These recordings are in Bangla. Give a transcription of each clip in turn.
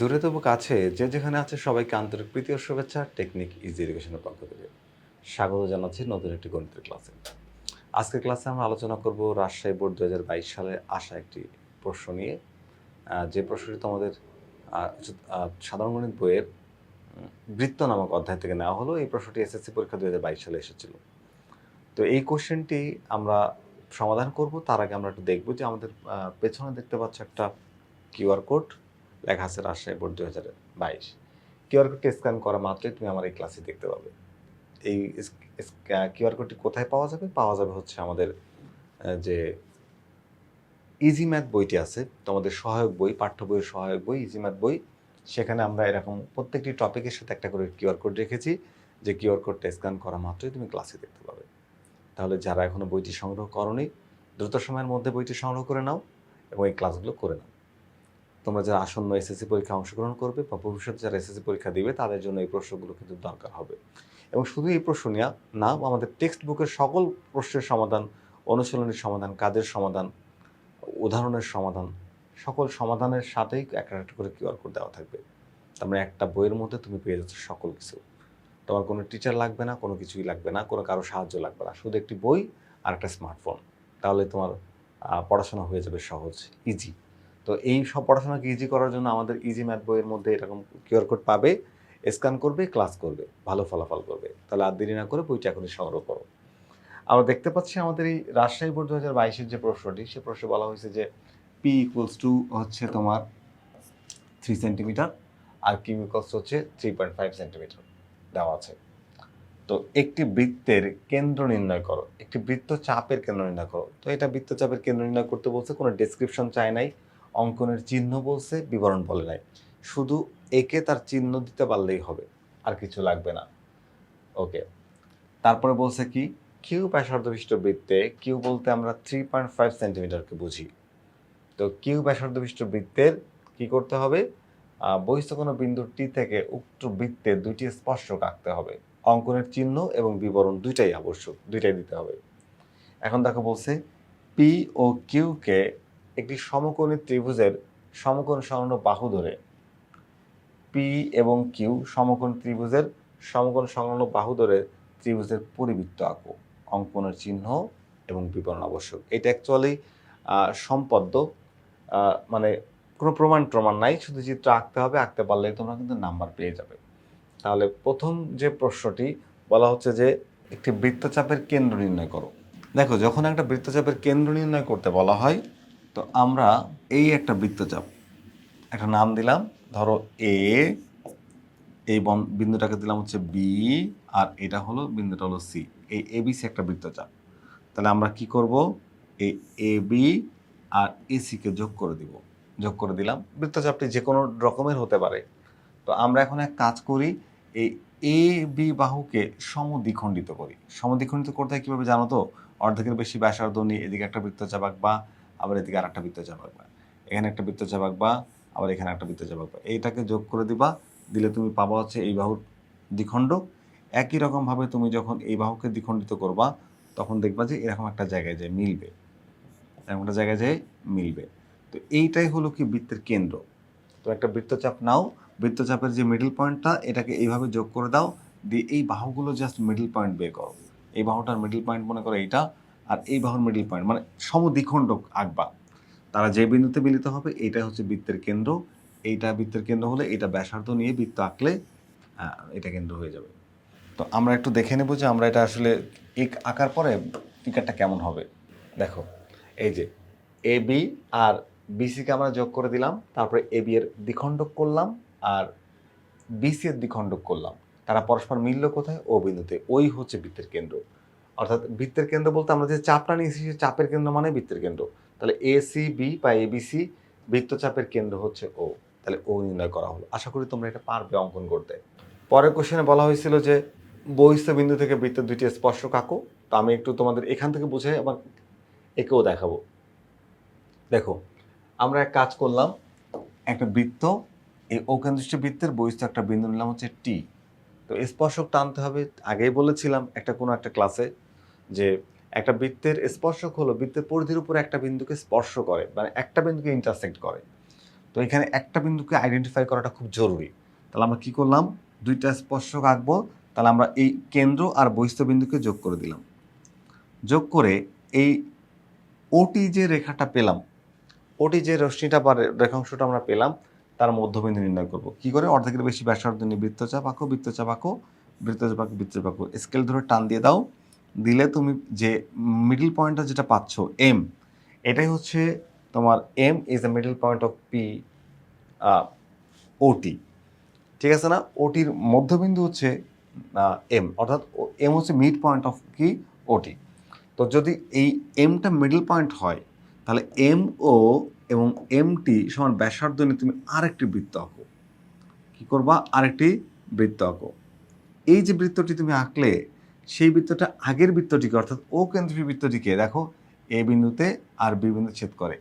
দূরে তবু কাছে, যে যেখানে আছে সবাইকে আন্তরিক প্রীতি ও শুভেচ্ছা, টেকনিক ইজি এডুকেশনের পক্ষ থেকে। স্বাগত জানাচ্ছি নতুন একটি গণিতের ক্লাসে। আজকের ক্লাসে আমরা আলোচনা করব রাজশাহী বোর্ড দু হাজার বাইশ সালে আসা একটি প্রশ্ন নিয়ে। যে প্রশ্নটি তোমাদের সাধারণ গণিত বইয়ের বৃত্ত নামক অধ্যায় থেকে নেওয়া হলো। এই প্রশ্নটি এসএসসি পরীক্ষা দু হাজার বাইশ সালে এসেছিল। তো এই কোশ্চেনটি আমরা সমাধান করব। তার আগে আমরা একটু দেখব যে আমাদের পেছনে দেখতে পাচ্ছ একটা কিউআর কোড। লেখা আছে রাজশাহী বোর্ড দু হাজার বাইশ। কিউআর কোডটি স্ক্যান করা মাত্রই তুমি আমার এই ক্লাসে দেখতে পাবে। এই কিউআর কোডটি কোথায় পাওয়া যাবে? পাওয়া যাবে হচ্ছে আমাদের যে ইজি ম্যাথ বইটি আছে, তোমাদের সহায়ক বই, পাঠ্য বইয়ের সহায়ক বই ইজি ম্যাথ বই। সেখানে আমরা এরকম প্রত্যেকটি টপিকের সাথে একটা করে কিউআর কোড রেখেছি, যে কিউআর কোডটা স্ক্যান করা মাত্রই তুমি ক্লাসে দেখতে পাবে। তাহলে যারা এখনও বইটি সংগ্রহ করনি, দ্রুত সময়ের মধ্যে বইটি সংগ্রহ করে নাও এবং এই ক্লাসগুলো করে নাও। তোমরা যারা আসন্ন এসএসসি পরীক্ষা অংশগ্রহণ করবে বা ভবিষ্যতে যারা এসএসসি পরীক্ষা দিবে, তাদের জন্য এই প্রশ্নগুলো কিন্তু দরকার হবে। এবং শুধু এই প্রশ্ন না, আমাদের টেক্সট বুকের সকল প্রশ্নের সমাধান, অনুশীলনের সমাধান, কাজের সমাধান, উদাহরণের সমাধান, সকল সমাধানের সাথেই একটা একটা করে কিউআর কোড দেওয়া থাকবে। তার মানে একটা বইয়ের মধ্যে তুমি পেয়ে যাচ্ছ সকল কিছু। তোমার কোনো টিচার লাগবে না, কোনো কিছুই লাগবে না, কোনো কারও সাহায্য লাগবে না। শুধু একটি বই আর একটা স্মার্টফোন তাহলে তোমার পড়াশোনা হয়ে যাবে সহজ ইজি তো এই সব পড়াশোনাকে ইজি করার জন্য আমাদের ইজি ম্যাথ বইয়ের মধ্যে এরকম কিউআর কোড পাবে স্ক্যান করবে ক্লাস করবে, ভালো ফলাফল করবে। তাহলে আর দেরি না করে বইটা এখনই সংগ্রহ করো। আমরা দেখতে পাচ্ছি আমাদের এই রাজশাহী বোর্ড দু হাজার বাইশের যে প্রশ্নটি, সে প্রশ্নে বলা হয়েছে যে পি ইকুয়ালস টু হচ্ছে তোমার থ্রি সেন্টিমিটার আর কিউ ইকুয়ালস হচ্ছে থ্রি পয়েন্ট ফাইভ সেন্টিমিটার দেওয়া আছে। তো একটি বৃত্তের কেন্দ্র নির্ণয় করো, একটি বৃত্ত চাপের কেন্দ্র নির্ণয় করো। তো এটা বৃত্ত চাপের কেন্দ্র নির্ণয় করতে বলছে, কোনো ডেসক্রিপশন চায় নাই। অঙ্কনের চিহ্ন বলছে, বিবরণ বলে নাই। শুধু একে তার চিহ্ন দিতে পারলেই হবে, আর কিছু লাগবে না। ওকে। তারপরে বলছে কি কিউ ব্যাসার্ধ বিশিষ্ট বৃত্তে কিউ বলতে আমরা থ্রি পয়েন্ট ফাইভ সেন্টিমিটারকে বুঝি। তো কিউ ব্যাসার্ধ বিশিষ্ট বৃত্তের কি করতে হবে? বহিস্থ কোনো বিন্দু টি থেকে উক্ত বৃত্তের দুইটি স্পর্শক আঁকতে হবে। অঙ্কনের চিহ্ন এবং বিবরণ দুইটাই আবশ্যক, দুইটাই দিতে হবে। এখন দেখো বলছে পি ও কিউকে একটি সমকোণী ত্রিভুজের সমকোণ সংলগ্ন বাহু ধরে। পি এবং কিউ সমকোণ ত্রিভুজের সমকোণ সংলগ্ন বাহু ধরে ত্রিভুজের পরিবৃত্ত আঁকো। অঙ্কনের চিহ্ন এবং বিবরণ আবশ্যক। এটা অ্যাকচুয়ালি সম্পদ্য। মানে কোনো প্রমাণ প্রমাণ নাই, শুধু চিত্র আঁকতে হবে, আঁকতে পারলে তোমরা কিন্তু নাম্বার পেয়ে যাবে। তাহলে প্রথম যে প্রশ্নটি, বলা হচ্ছে যে একটি বৃত্তচাপের কেন্দ্র নির্ণয় করো। দেখো, যখন একটা বৃত্তচাপের কেন্দ্র নির্ণয় করতে বলা হয় তো আমরা এই একটা বৃত্তচাপ, একটা নাম দিলাম, ধরো এ এই বন- বিন্দুটাকে দিলাম হচ্ছে বি আর এটা হলো, বিন্দুটা হলো সি এই এবিসি একটা বৃত্তচাপ। তাহলে আমরা কি করব? এই এ বি আর এসিকে যোগ করে দিব, যোগ করে দিলাম। বৃত্তচাপটি যে কোনো রকমের হতে পারে। তো আমরা এখন এক কাজ করি, এই এ বি বাহুকে সমদ্বিখণ্ডিত করি। সমদ্বিখণ্ডিত করতে কীভাবে জানো তো? অর্ধেকের বেশি ব্যাসার্ধ নিয়ে এদিকে একটা বৃত্তচাপ আঁকবা আবার এদিকে আর একটা বৃত্তচাপ আঁকবা। এখানে একটা বৃত্তচাপ আঁকবা, আবার এখানে একটা বৃত্তচাপ আঁকবা। এইটাকে যোগ করে দিবা, দিলে তুমি পাবা হচ্ছে এই বাহুর দ্বিখণ্ড। একই রকমভাবে তুমি যখন এই বাহুকে দ্বিখণ্ডিত করবা, তখন দেখবা যে এরকম একটা জায়গায় যায় মিলবে। এরকম একটা জায়গায় যায় মিলবে। তো এইটাই হলো কি বৃত্তের কেন্দ্র। তো একটা বৃত্তচাপ নাও, বৃত্তচাপের যে মিডল পয়েন্টটা এটাকে এইভাবে যোগ করে দাও, দিয়ে এই বাহুগুলো জাস্ট মিডল পয়েন্ট বের করো। এই বাহুটার মিডল পয়েন্ট মনে করো এইটা আর এই বাহুর মিডল পয়েন্ট মানে সমদ্বিখণ্ড আঁকবা তারা যে বিন্দুতে মিলিত হবে এইটা হচ্ছে বৃত্তের কেন্দ্র। এইটা বৃত্তের কেন্দ্র হলে এটা ব্যাসার্ধ নিয়ে বৃত্ত আঁকলে এটা কেন্দ্র হয়ে যাবে। তো আমরা একটু দেখে নেব যে আমরা এটা আসলে এক আঁকার পরে ফিগারটা কেমন হবে। দেখো, এই যে এ, বি আর বিসিকে আমরা যোগ করে দিলাম, তারপরে এ, বি এর দ্বিখণ্ডক করলাম আর বিসি এর দ্বিখণ্ডক করলাম। তারা পরস্পর মিলল কোথায়? ও বিন্দুতে। ওই হচ্ছে বৃত্তের কেন্দ্র। অর্থাৎ বৃত্তের কেন্দ্র বলতে আমরা যে চাপটা নিয়েছি, সে চাপের কেন্দ্র মানে বৃত্তের কেন্দ্র। তাহলে এ সি বি বা এবিসি বৃত্তচাপের কেন্দ্র হচ্ছে ও তাহলে ও নির্ণয় করা হলো। আশা করি তোমরা এটা পারবে অঙ্কন করতে। পরের কোশ্চেনে বলা হয়েছিল যে বহিস্থ বিন্দু থেকে বৃত্তের দুইটি স্পর্শক আঁকো তো আমি একটু তোমাদের এখান থেকে বুঝে আবার একেও দেখাবো। দেখো, আমরা এক কাজ করলাম, একটা বৃত্ত, এই অকেন্দ্রিষ্ট বৃত্তের বহিস্থ একটা বিন্দু নিলাম হচ্ছে টি তো স্পর্শক টানতে হবে। আগেই বলেছিলাম একটা কোনো একটা ক্লাসে যে একটা বৃত্তের স্পর্শক হলো বৃত্তের পরিধির উপরে একটা বিন্দুকে স্পর্শ করে মানে একটা বিন্দুকে ইন্টারসেক্ট করে। তো এখানে একটা বিন্দুকে আইডেন্টিফাই করাটা খুব জরুরি। তাহলে আমরা কি করলাম? দুইটা স্পর্শক আঁকবো, তাহলে আমরা এই কেন্দ্র আর বহিস্থ বিন্দুকে যোগ করে দিলাম। যোগ করে এই ওটি যে রেখাটা পেলাম। ওটি যে রশ্মিটা বা রেখাংশটা আমরা পেলাম। তার মধ্যবিন্দু নির্ণয় করব। কি করে? অর্ধেকের বেশি ব্যাসার্ধ নিয়ে বৃত্তচাপ আঁকো বৃত্তচাপ আঁকো বৃত্তচাপ আঁকো বৃত্তচাপ আঁকো স্কেল ধরে টান দিয়ে দাও। দিলে তুমি যে মিডল পয়েন্টটা যেটা পাচ্ছ এম এটাই হচ্ছে তোমার M is the middle point of P OT ঠিক আছে না? ওটির মধ্যবিন্দু হচ্ছে এম অর্থাৎ এম হচ্ছে মিড পয়েন্ট অফ কি? ওটি তো যদি এই এমটা মিডল পয়েন্ট হয়, তাহলে এম ও এবং এমটি সমান ব্যাসার্ধ নিয়ে তুমি আরেকটি বৃত্ত আঁকো। কি করবা? আরেকটি বৃত্ত আঁকো। এই যে বৃত্তটি তুমি আঁকলে, সেই বৃত্তটা আগের বৃত্তটিকে, অর্থাৎ ও কেন্দ্রীয় বৃত্তটিকে, দেখো এ বিন্দুতে আর বি বিন্দু ছেদ করে।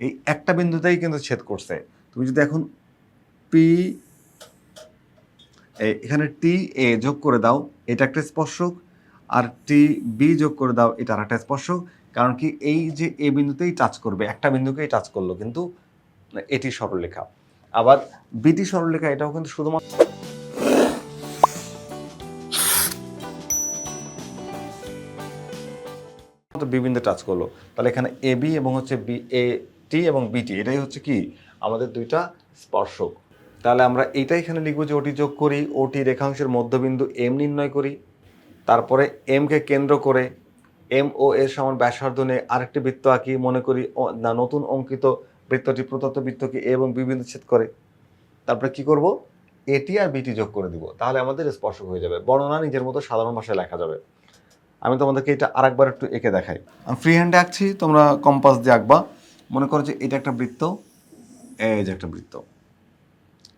এই একটা বিন্দুতেই কিন্তু ছেদ করছে। তুমি যদি এখন পি এখানে টি এ যোগ করে দাও, এটা একটা স্পর্শক আর টি বি যোগ করে দাও, এটা আর একটা স্পর্শক কারণ কি এই যে এ বিন্দুতেই টাচ করবে, একটা বিন্দুকেই টাচ করল, কিন্তু এটি সরলরেখা। আবার বিটি সরলরেখা, এটাও কিন্তু শুধুমাত্র বি বিন্দু টাচ করল। তাহলে এখানে এ বি এবং হচ্ছে বি এ টি এবং বিটি এটাই হচ্ছে কি? আমাদের দুইটা স্পর্শক। তাহলে আমরা এইটাই এখানে লিখব যে ওটি যোগ করি ওটি রেখাংশের মধ্যবিন্দু এম নির্ণয় করি। তারপরে এমকে কেন্দ্র করে এম ও এর সমান ব্যাসার্ধ নিয়ে আরেকটি বৃত্ত আঁকি। মনে করি না, নতুন অঙ্কিত বৃত্তটি প্রদত্ত বৃত্তকে এবং বি বিন্দু ছেদ করে। তারপরে কি করব? এটি আর বিটি যোগ করে দিব। তাহলে আমাদের স্পর্শক হয়ে যাবে। বর্ণনা নিজের মতো সাধারণ ভাষায় লেখা যাবে। আমি তোমাদেরকে এটা আরেকবার একটু এঁকে দেখাই। ফ্রি হ্যান্ডে আঁকছি, তোমরা কম্পাস দিয়ে আঁকবা। মনে করো যে এটা একটা বৃত্ত, এই যে একটা বৃত্ত।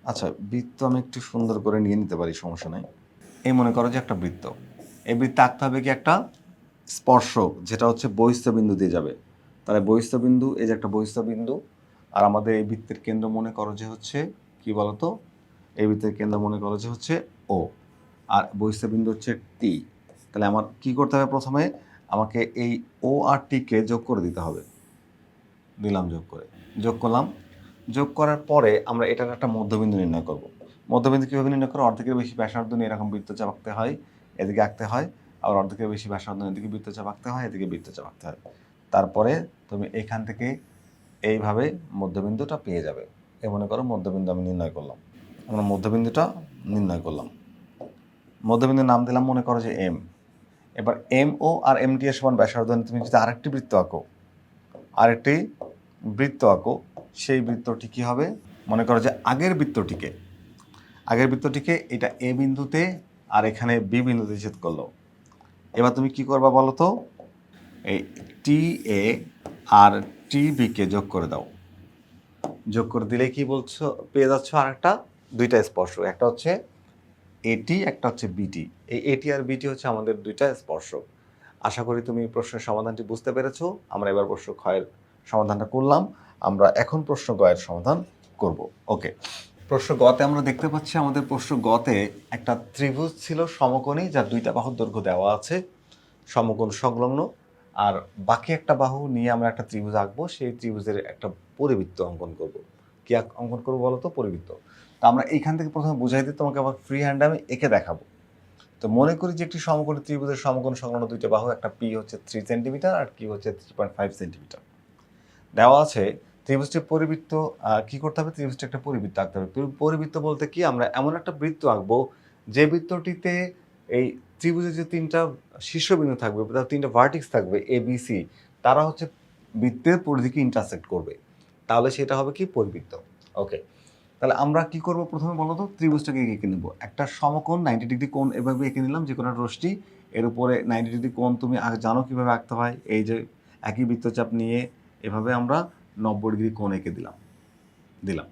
আচ্ছা বৃত্ত আমি একটু সুন্দর করে নিয়ে নিতে পারি, সমস্যা নাই। এই মনে করো যে একটা বৃত্ত। এই বৃত্তে আঁকতে হবে কি একটা স্পর্শক, যেটা হচ্ছে বহিস্থ বিন্দু দিয়ে যাবে। তাহলে বহিস্থ বিন্দু এই যে একটা বহিস্থ বিন্দু আর আমাদের এই বৃত্তের কেন্দ্র মনে করো যে হচ্ছে, কি বলতো? এই বৃত্তের কেন্দ্র মনে করো যে হচ্ছে ও আর বহিস্থ বিন্দু হচ্ছে টি তাহলে আমার কি করতে হবে প্রথমে? আমাকে এই ও আর টিকে যোগ করে দিতে হবে। দিলাম যোগ করে। যোগ করলাম। যোগ করার পরে আমরা এটার একটা মধ্যবিন্দু নির্ণয় করব। মধ্যবিন্দু কীভাবে নির্ণয় করো অর্ধেকের বেশি ব্যাসার্ধ নিয়ে এরকম বৃত্তচাপ আঁকতে হয়। এদিকে আঁকতে হয়, আবার অর্ধেকের বেশি নিয়ে এদিকে বৃত্তচাপ আঁকতে হয়, এদিকে বৃত্তচাপ আঁকতে হয়। তারপরে তুমি এখান থেকে এইভাবে মধ্যবিন্দুটা পেয়ে যাবে। এ মনে করো মধ্যবিন্দু আমি নির্ণয় করলাম। আমরা মধ্যবিন্দুটা নির্ণয় করলাম। মধ্যবিন্দুর নাম দিলাম মনে করো যে এম এবার এম ও আর এম টি এর সমান ব্যাসার্ধ তুমি যদি আরেকটি বৃত্ত আঁকো, আরেকটি বৃত্ত আঁকো, সেই বৃত্তটি কী হবে? মনে করো যে আগের বৃত্তটিকে আগের বৃত্তটিকে এটা এ বিন্দুতে আর এখানে বি বিন্দুতে করল। এবার তুমি কি করবা বলো তো? এই টি এ আর টি বিকে যোগ করে দাও। যোগ করে দিলে কি বলছো? পেয়ে যাচ্ছ আর একটা দুইটা স্পর্শ। একটা হচ্ছে এটি একটা হচ্ছে বিটি এই এটি আর বিটি হচ্ছে আমাদের দুইটা স্পর্শক আশা করি তুমি প্রশ্নের সমাধানটি বুঝতে পেরেছ। আমরা এবার প্রশ্ন ক্ষয়ের সমাধানটা করলাম। আমরা এখন প্রশ্ন গয়ের সমাধান করব। ওকে প্রশ্ন গতে আমরা দেখতে পাচ্ছি, আমাদের প্রশ্ন গতে একটা ত্রিভুজ ছিল সমকোণী, যার দুইটা বাহুর দৈর্ঘ্য দেওয়া আছে, সমকোণ সংলগ্ন, আর বাকি একটা বাহু নিয়ে আমরা একটা ত্রিভুজ আঁকবো, সেই ত্রিভুজের একটা পরিবৃত্ত অঙ্কন করব। কি অঙ্কন করব বলো তো? পরিবৃত্ত। তো আমরা এইখান থেকে প্রথমে বুঝাই দিই, তোমাকে আবার ফ্রি হ্যান্ডে আমি এঁকে দেখাবো। তো মনে করি যে একটি সমকোণী ত্রিভুজের সমকোণ সংলগ্ন দুইটা বাহু, একটা পি হচ্ছে থ্রি সেন্টিমিটার আর কি হচ্ছে থ্রি পয়েন্ট ফাইভ সেন্টিমিটার দেওয়া আছে ত্রিভুজটির পরিবৃত্ত কি করতে হবে? ত্রিভুজটি একটা পরিবৃত্ত আঁকতে হবে। পরিবৃত্ত বলতে কি? আমরা এমন একটা বৃত্ত আঁকবো, যে বৃত্তটিতে এই ত্রিভুজের যে তিনটা শীর্ষবিন্দু থাকবে, তার তিনটা ভার্টিক্স থাকবে এ বি সি তারা হচ্ছে বৃত্তের পরিধিকে ইন্টারসেক্ট করবে। তাহলে সেটা হবে কি? পরিবৃত্ত। ওকে তাহলে আমরা কি করব প্রথমে বলো তো? ত্রিভুজটাকে এঁকে নেব। একটা সমকোণ নাইনটি ডিগ্রি কোণ এভাবে এঁকে নিলাম যে কোনো রশ্মি। এর উপরে নাইনটি ডিগ্রি কোণ তুমি জানো কীভাবে আঁকতে হয়? এই যে একই বৃত্তচাপ নিয়ে এভাবে আমরা নব্বই ডিগ্রি কোণ এঁকে দিলাম দিলাম।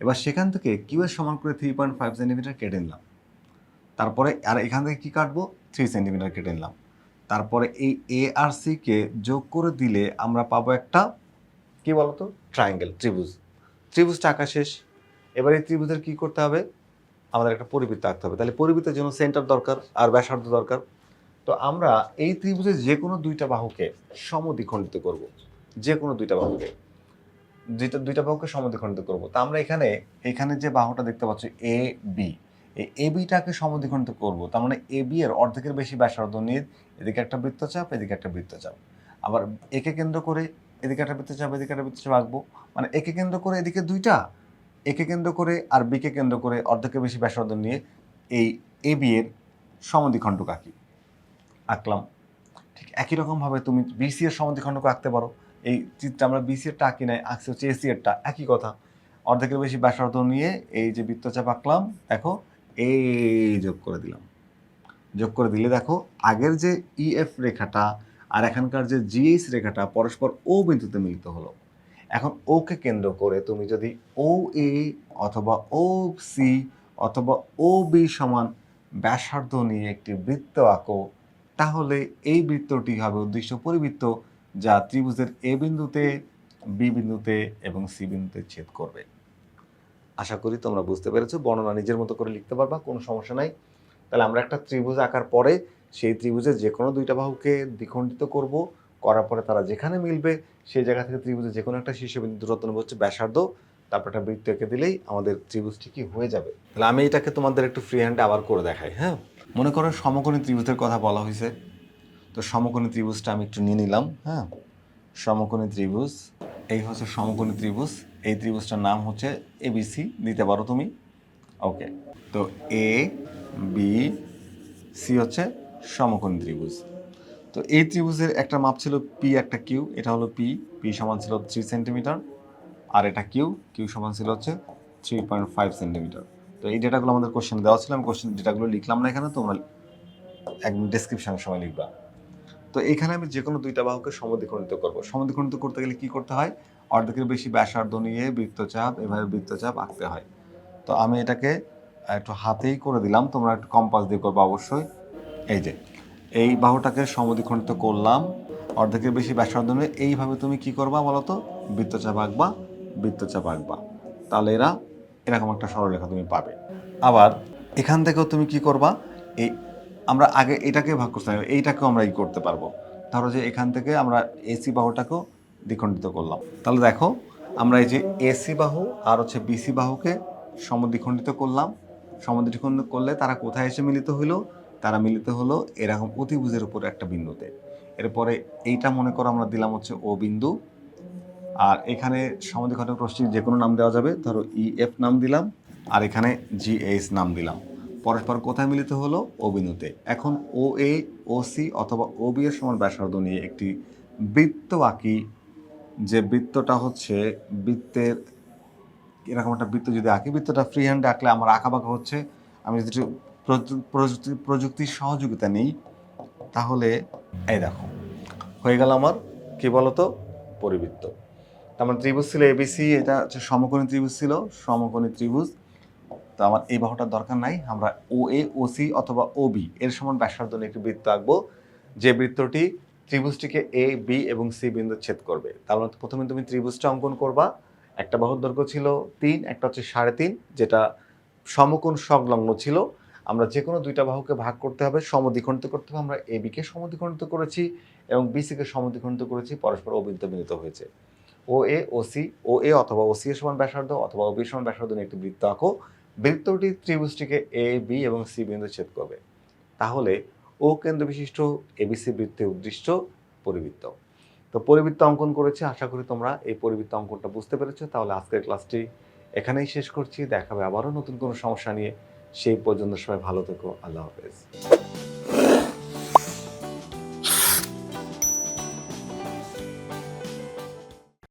এবার সেখান থেকে কিউ এর সমান করে থ্রি পয়েন্ট ফাইভ সেন্টিমিটার কেটে নিলাম। তারপরে আর এখান থেকে কি কাটবো? থ্রি সেন্টিমিটার কেটে নিলাম। তারপরে এই এ আর সিকে যোগ করে দিলে আমরা পাবো একটা, কি বলতো? ট্রায়াঙ্গেল ত্রিভুজ। ত্রিভুজটা আঁকা শেষ। এবার এই ত্রিভুজের কি করতে হবে? আমাদের একটা পরিবৃত্ত আঁকতে হবে। তাহলে পরিবৃত্তের জন্য সেন্টার দরকার আর ব্যাসার্ধ দরকার। তো আমরা এই ত্রিভুজের যে কোনো দুইটা বাহুকে সমদ্বিখণ্ডিত করব। যে কোনো দুইটা বাহুকে। দুইটা দুইটা বাহুকে সমদ্বিখণ্ডিত করব। তা আমরা এখানে এখানে যে বাহুটা দেখতে পাচ্ছি, এ, বি। এই এ, বিটাকে সমদ্বিখণ্ডিত করব। তার মানে এ, বি এর অর্ধেকের বেশি ব্যাসার্ধ নিয়ে এদিকে একটা বৃত্তচাপ, এদিকে একটা বৃত্তচাপ। আবার একে কেন্দ্র করে এদিকে একটা বৃত্তচাপ, এদিকে একটা বৃত্তচাপ আঁকবো। মানে একে কেন্দ্র করে এদিকে দুইটা, একে কেন্দ্র করে আর বিকে কেন্দ্র করে অর্ধেকের বেশি ব্যাসার্ধ নিয়ে এই এ, বি এর সমদ্বিখণ্ডক আঁকি। আঁকলাম। ঠিক একই রকমভাবে তুমি বিসি এর সমদ্বিখণ্ডক আঁকতে পারো। এই চিত্রে আমরা বিসি এরটা আঁকি নাই, আঁকছি হচ্ছে এসি এরটা একই কথা। অর্ধেকের বেশি ব্যাসার্ধ নিয়ে এই যে বৃত্তচাপ আঁকলাম, দেখো, এই যোগ করে দিলাম। যোগ করে দিলে দেখো, আগের যে ইএফ রেখাটা আর এখানকার যে জিএইচ রেখাটা পরস্পর ও বিন্দুতে মিলিত হলো। এখন ওকে কেন্দ্র করে তুমি যদি ও এ অথবা ও সি অথবা ও বি সমান ব্যাসার্ধ নিয়ে একটি বৃত্ত আঁকো, তাহলে এই বৃত্তটি হবে উদ্দেশ্য পরিবৃত্ত যা ত্রিভুজের এ বিন্দুতে, বি বিন্দুতে এবং সি বিন্দুতে ছেদ করবে। আশা করি তোমরা বুঝতে পেরেছ, বর্ণনা নিজের মতো করে লিখতে পারবা, কোনো সমস্যা নাই। তাহলে আমরা একটা ত্রিভুজ আঁকার পরে সেই ত্রিভুজের যে কোনো দুইটা বাহুকে দ্বিখণ্ডিত করব। করার পরে তারা যেখানে মিলবে, সেই জায়গা থেকে ত্রিভুজের যে কোনো একটা শীর্ষবিন্দু দূরত্ব নেব হচ্ছে ব্যাসার্ধ। তারপর একটা বৃত্ত এঁকে দিলেই আমাদের ত্রিভুজটি কি হয়ে যাবে। তাহলে আমি এটাকে তোমাদের একটু ফ্রি হ্যান্ডে আবার করে দেখাই হ্যাঁ? মনে করো সমকোণী ত্রিভুজের কথা বলা হয়েছে তো সমকোণী ত্রিভুজটা আমি একটু নিয়ে নিলাম হ্যাঁ? সমকোণী ত্রিভুজ, এই হচ্ছে সমকোণী ত্রিভুজ, এই ত্রিভুজটার নাম হচ্ছে এবিসি দিতে পারো তুমি? ওকে তো এ বি সি হচ্ছে সমকোণী ত্রিভুজ। তো এই ত্রিভুজের একটা মাপ ছিল পি একটা কিউ এটা হলো পি পি সমান ছিল থ্রি সেন্টিমিটার আর এটা কিউ কিউ সমান ছিল হচ্ছে থ্রি পয়েন্ট ফাইভ সেন্টিমিটার তো এই ডেটাগুলো আমাদের কোশ্চেন দেওয়া ছিল, আমি কোশ্চেন ডেটাগুলো লিখলাম না এখানে, তোমরা একদম ডেসক্রিপশনের সময় লিখবা। তো এখানে আমি যে কোনো দুইটা বাহুকে সমদ্বিখণ্ডিত করব। সমদ্বিখণ্ডিত করতে গেলে কি করতে হয়? অর্ধেকের বেশি ব্যাসার্ধ নিয়ে বৃত্তচাপ, এভাবে বৃত্তচাপ আঁকতে হয়। তো আমি এটাকে একটু হাতেই করে দিলাম, তোমরা একটু কম্পাস দিয়ে করব অবশ্যই। এই যে, এই বাহুটাকে সমদ্বিখণ্ডিত করলাম, অর্ধেকের বেশি ব্যাসার্ধ নিয়ে। এইভাবে তুমি কি করবা বলো তো বৃত্তচাপ আঁকবা বৃত্তচাপ আঁকবা। তাহলে এরা এরকম একটা সরলরেখা তুমি পাবে। আবার এখান থেকেও তুমি কি করবা? এই আমরা আগে এটাকে ভাগ করতে হবে, এইটাকেও আমরা ই করতে পারব। ধরো যে এখান থেকে আমরা এসি বাহুটাকেও দ্বিখণ্ডিত করলাম। তাহলে দেখো, আমরা এই যে এসি বাহু আর হচ্ছে বিসি বাহুকে সমদ্বিখণ্ডিত করলাম। সমদ্বিখণ্ডিত করলে তারা কোথায় এসে মিলিত হলো তারা মিলিত হলো এরকম অতিভুজের উপর একটা বিন্দুতে। এরপরে এইটা মনে করো আমরা দিলাম হচ্ছে ও বিন্দু। আর এখানে সমদ্বিখণ্ডক প্রশ্নের যে কোনো নাম দেওয়া যাবে। ধরো ই এফ নাম দিলাম, আর এখানে জি এইচ নাম দিলাম। পরস্পর কোথায় মিলিত হলো? ও বিন্দুতে এখন ও এ ও সি অথবা ও বি এর সমান ব্যাসার্ধ নিয়ে একটি বৃত্ত আঁকি, যে বৃত্তটা হচ্ছে বৃত্তের, এরকম একটা বৃত্ত যদি আঁকি, বৃত্তটা ফ্রি হ্যান্ডে আঁকলে আমার আঁকা বাঁকা হচ্ছে। আমি যদি প্রযুক্তি প্রযুক্তির সহযোগিতা নেই, তাহলে এই দেখো, হয়ে গেল আমার, কি বলতো? পরিবৃত্ত। তার মানে ত্রিভুজ ছিল এবিসি এটা হচ্ছে সমকোণী ত্রিভুজ ছিল, সমকোণী ত্রিভুজ তো আমার এই বাহুটার দরকার নাই, আমরা ও এ ও সি অথবা ও বি এর সমান ব্যাসার্ধ নিয়ে একটি বৃত্ত আঁকবো, যে বৃত্তটি ত্রিভুজটিকে এ বি এবং সি বিন্দু ছেদ করবে। তার মানে প্রথমে তুমি ত্রিভুজটা অঙ্কন করবা, একটা বাহুর দৈর্ঘ্য ছিল তিন, একটা হচ্ছে সাড়ে তিন, যেটা সমকোণ সংলগ্ন ছিল। আমরা যে কোনো দুইটা বাহুকে ভাগ করতে হবে, সমদ্বিখণ্ডিত করতে হবে, আমরা এ বিকে সমদ্বিখণ্ডিত করেছি এবং বি বিসিকে সমদ্বিখণ্ডিত করেছি, পরস্পর অবিন্ত মিলিত হয়েছে। ও এ ও সি ও এ অথবা ও সি এর সমান ব্যাসার্ধ অথবা ও বি সমান ব্যাসার্ধ নিয়ে একটি বৃত্ত আঁকো বৃত্তটি ত্রিভুজটিকে এ বি এবং সি বিন্দু ছেদ করবে। তাহলে ও কেন্দ্র বিশিষ্ট এবিসি বৃত্তে উদ্দিষ্ট পরিবৃত্ত। তো পরিবৃত্ত অঙ্কন করেছে, আশা করি তোমরা এই পরিবৃত্ত অঙ্কনটা বুঝতে পেরেছ। তাহলে আজকের ক্লাসটি এখানেই শেষ করছি। দেখাবে আবারও নতুন কোনো সমস্যা নিয়ে। সেই পর্যন্ত সবাই ভালো থেকো। আল্লাহ হাফেজ।